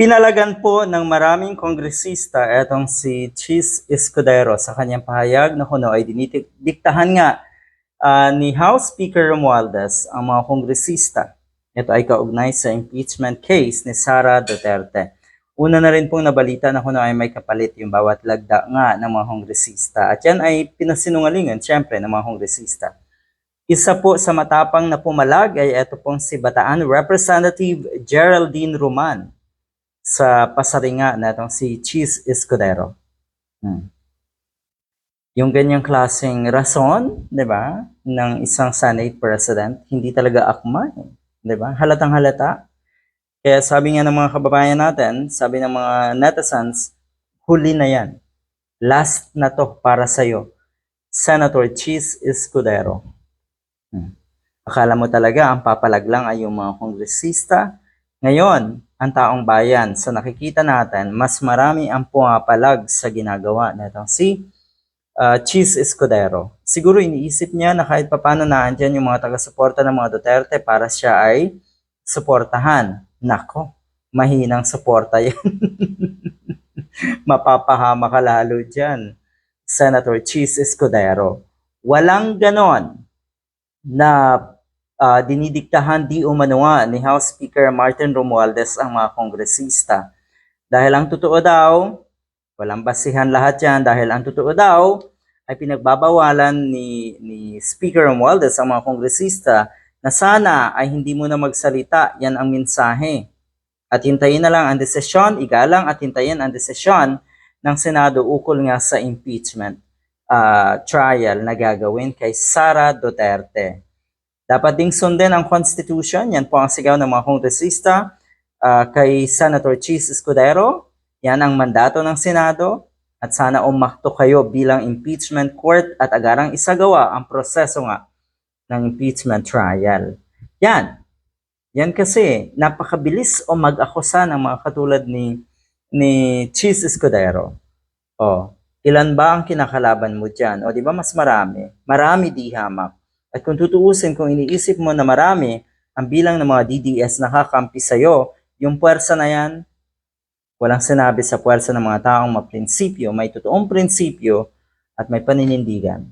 Pinalagan po ng maraming kongresista etong si Chis Escudero sa kanyang pahayag na kuno ay dinidiktahan nga ah, ni House Speaker Romualdez ang mga kongresista. Ito ay kaugnay sa impeachment case ni Sara Duterte. Una na rin pong nabalita na kuno ay may kapalit yung bawat lagda nga ng mga kongresista. At yan ay pinasinungalingan siyempre ng mga kongresista. Isa po sa matapang na pumalag ay ito pong si Bataan Representative Geraldine Roman sa pasaringa na itong si Cheese Escudero. Hmm. Yung ganyang klaseng rason, di ba, ng isang Senate President, hindi talaga akma. eh. Di ba? Halatang halata. Kaya sabi nga ng mga kababayan natin, sabi ng mga netizens, huli na yan. Last na to para sa'yo. Senator Cheese Escudero. Hmm. Akala mo talaga ang papalag lang ay yung mga kongresista. Ngayon, ang taong bayan, sa nakikita natin, mas marami ang pumapalag sa ginagawa na itong si uh, Cheese Escudero. Siguro iniisip niya na kahit papano na andyan yung mga taga-suporta ng mga Duterte para siya ay suportahan. Nako, mahinang suporta yan. Mapapahama ka lalo dyan. Senator Cheese Escudero. Walang ganon na ah, dinidiktahan di umanoa ni House Speaker Martin Romualdez ang mga kongresista. Dahil ang totoo daw, walang basihan lahat yan, dahil ang totoo daw ay pinagbabawalan ni, ni Speaker Romualdez ang mga kongresista na sana ay hindi mo na magsalita, yan ang mensahe. At hintayin na lang ang desisyon, igalang at hintayin ang desisyon ng Senado ukol nga sa impeachment ah, trial na gagawin kay Sara Duterte. Dapat ding sundin ang Constitution. Yan po ang sigaw ng mga kongresista ah, kay Senator Cheese Escudero. Yan ang mandato ng Senado. At sana umakto kayo bilang impeachment court at agarang isagawa ang proseso nga ng impeachment trial. Yan. Yan kasi napakabilis o mag-akusa ng mga katulad ni ni Cheese Escudero. Oh, ilan ba ang kinakalaban mo diyan? O di ba mas marami? Marami di hamak. At kung tutuusin, kung iniisip mo na marami ang bilang ng mga DDS na kakampi sa'yo, yung puwersa na yan, walang sinabi sa puwersa ng mga taong maprinsipyo, may totoong prinsipyo at may paninindigan.